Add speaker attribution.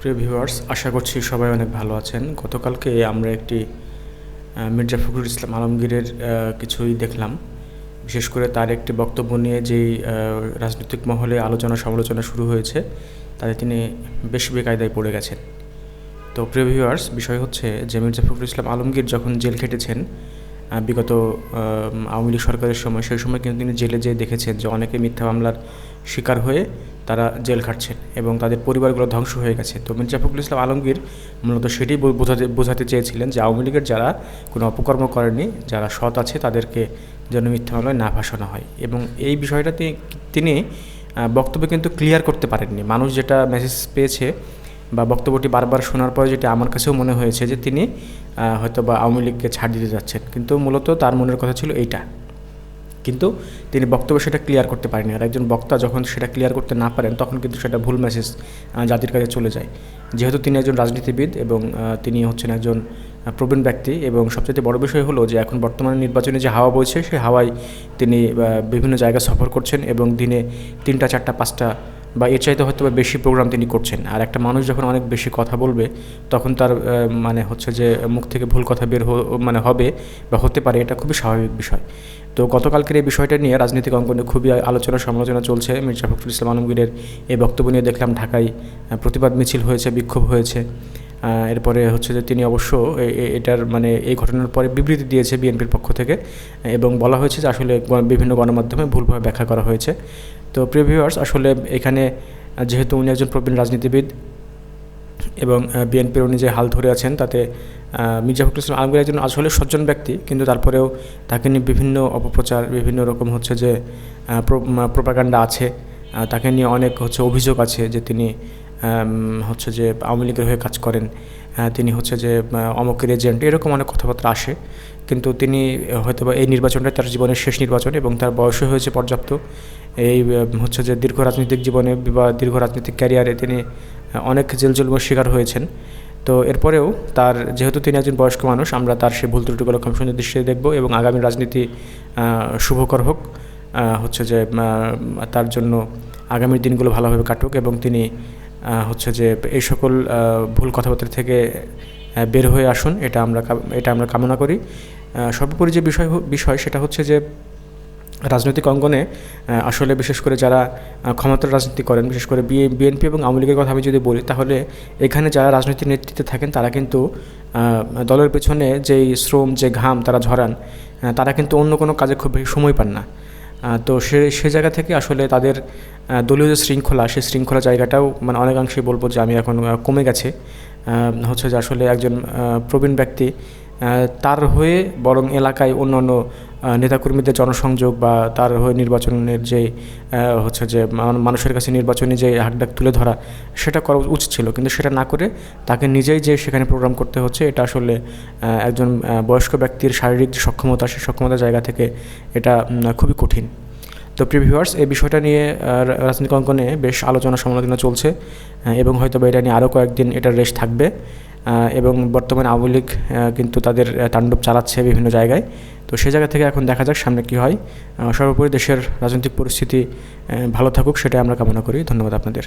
Speaker 1: প্রিয় ভিউয়ার্স, আশা করছি সবাই অনেক ভালো আছেন। গতকালকে আমরা একটি মির্জা ফখরুল ইসলাম আলমগীরের কিছুই দেখলাম। বিশেষ করে তার একটি বক্তব্য নিয়ে যেই রাজনৈতিক মহলে আলোচনা সমালোচনা শুরু হয়েছে, তাতে তিনি বেশ বেকায়দায় পড়ে গেছেন। তো প্রিয় ভিউয়ার্স, বিষয় হচ্ছে যে মির্জা ফখরুল ইসলাম আলমগীর যখন জেল খেটেছেন বিগত আওয়ামী লীগ সরকারের সময়, সেই সময় কিন্তু তিনি জেলে যেয়ে দেখেছেন যে অনেকে মিথ্যা মামলার শিকার হয়ে তারা জেল খাটছেন এবং তাদের পরিবারগুলো ধ্বংস হয়ে গেছে। তো মির্জা ফখরুল ইসলাম আলমগীর মূলত সেটাই বো- বোঝাতে বোঝাতে চেয়েছিলেন যে আওয়ামী লীগের যারা কোনো অপকর্ম করেনি যারা সৎ আছে তাদেরকে যেন মিথ্যা মামলায় না ভাসানো হয়। এবং এই বিষয়টা তিনি বক্তব্য কিন্তু ক্লিয়ার করতে পারেননি। মানুষ যেটা মেসেজ পেয়েছে বা বক্তব্যটি বারবার শোনার পরে যেটা আমার কাছেও মনে হয়েছে যে তিনি হয়তো বা আওয়ামী লীগকে ছাড় দিতে যাচ্ছেন। কিন্তু মূলত তার মনের কথা ছিল এইটা। কিন্তু তিনি বক্তব্য সেটা ক্লিয়ার করতে পারেনি আর একজন বক্তা যখন সেটা ক্লিয়ার করতে না পারেন, তখন কিন্তু সেটা ভুল মেসেজ জাতির কাছে চলে যায়। যেহেতু তিনি একজন রাজনীতিবিদ এবং তিনি হচ্ছেন একজন প্রবীণ ব্যক্তি এবং সবচেয়ে বড় বিষয় হলো যে এখন বর্তমানে নির্বাচনে যে হাওয়া বইছে সেই হাওয়ায় তিনি বিভিন্ন জায়গা সফর করছেন এবং দিনে তিনটা, চারটা, পাঁচটা বা এর চাইতে হয়তো বা বেশি প্রোগ্রাম তিনি করছেন। আর একটা মানুষ যখন অনেক বেশি কথা বলবে, তখন তার মানে হচ্ছে যে মুখ থেকে ভুল কথা বের মানে হবে বা হতে পারে, এটা খুবই স্বাভাবিক বিষয়। তো গতকালকের এই বিষয়টা নিয়ে রাজনৈতিক অঙ্গনে খুবই আলোচনা সমালোচনা চলছে। মির্জা ফখরুল ইসলাম আলমগীরের এই বক্তব্য নিয়ে দেখলাম ঢাকায় প্রতিবাদ মিছিল হয়েছে, বিক্ষোভ হয়েছে। এরপরে হচ্ছে যে তিনি অবশ্য এটার মানে এই ঘটনার পরে বিবৃতি দিয়েছে বিএনপির পক্ষ থেকে এবং বলা হয়েছে যে আসলে বিভিন্ন গণমাধ্যমে ভুলভাবে ব্যাখ্যা করা হয়েছে। তো প্রিয় ভিউয়ার্স আসলে এখানে যেহেতু উনি একজন প্রবীণ রাজনীতিবিদ এবং বিএনপির উনি যে হাল ধরে আছেন তাতে মির্জা ফখরুল ইসলাম আলমগীর একজন আসলে সজ্জন ব্যক্তি, কিন্তু তারপরেও তাকে নিয়ে বিভিন্ন অপপ্রচার, বিভিন্ন রকম হচ্ছে যে প্রোপাগান্ডা আছে তাকে নিয়ে অনেক হচ্ছে অভিযোগ আছে যে তিনি হচ্ছে যে আওয়ামী লীগের হয়ে কাজ করেন তিনি হচ্ছে যে অমকের এজেন্ট, এরকম অনেক কথাবার্তা আসে, কিন্তু তিনি হয়তো এই নির্বাচনটা তার জীবনের শেষ নির্বাচন এবং তার বয়সও হয়েছে পর্যাপ্ত, এই হচ্ছে যে দীর্ঘ রাজনৈতিক জীবনে বা দীর্ঘ রাজনৈতিক ক্যারিয়ারে তিনি অনেক জেল জুলমের শিকার হয়েছেন। তো এরপরেও তার, যেহেতু তিনি একজন বয়স্ক মানুষ, আমরা তার সেই ভুল ত্রুটিগুলো কমিশনের দৃষ্টিতে দেখব এবং আগামী রাজনীতি শুভকর হোক হচ্ছে যে তার জন্য আগামী দিনগুলো ভালোভাবে কাটুক এবং তিনি হচ্ছে যে, এই সকল ভুল কথাবার্তা থেকে বের হয়ে আসুন, এটা আমরা এটা আমরা কামনা করি। সর্বোপরি যে বিষয় বিষয় সেটা হচ্ছে যে রাজনৈতিক অঙ্গনে আসলে বিশেষ করে যারা ক্ষমতার রাজনীতি করেন বিশেষ করে বিএ বিএনপি এবং আওয়ামী লীগের কথা আমি যদি বলি তাহলে এখানে যারা রাজনৈতিক নেতৃত্বে থাকেন তারা কিন্তু দলের পেছনে যেই শ্রম যে ঘাম তারা ঝরান তারা কিন্তু অন্য কোনো কাজে খুব বেশি সময় পান না। তো সে সে জায়গা থেকে আসলে তাদের দলীয় যে শৃঙ্খলা সেই শৃঙ্খলা জায়গাটাও মানে অনেকাংশেই বলব যে আমি এখন কমে গেছে। হচ্ছে যে আসলে একজন প্রবীণ ব্যক্তি তার হয়ে বরং এলাকায় অন্যান্য আহ, নেতাকর্মীদের জনসংযোগ বা তার হয়ে নির্বাচনের যে হচ্ছে যে মানুষের কাছে নির্বাচনী যে হাকডাক তুলে ধরা সেটা করা উচিত ছিল। কিন্তু সেটা না করে তাকে নিজেই যে সেখানে প্রোগ্রাম করতে হচ্ছে এটা আসলে একজন বয়স্ক ব্যক্তির শারীরিক যে সক্ষমতা সেই সক্ষমতার জায়গা থেকে এটা খুবই কঠিন। তো প্রিভিউয়ার্স এই বিষয়টা নিয়ে আহ, রা- রাজনৈতিক অঙ্গনে বেশ আলোচনা সমালোচনা চলছে এবং হয়তো বা এটা নিয়ে আরও কয়েকদিন এটার রেশ থাকবে এবং বর্তমানে আওয়ামী লীগ কিন্তু তাদের তাণ্ডব চালাচ্ছে বিভিন্ন জায়গায়। তো সে জায়গা থেকে এখন দেখা যাক সামনে কী হয়। সর্বোপরি দেশের রাজনৈতিক পরিস্থিতি ভালো থাকুক, সেটাই আমরা কামনা করি। ধন্যবাদ আপনাদের।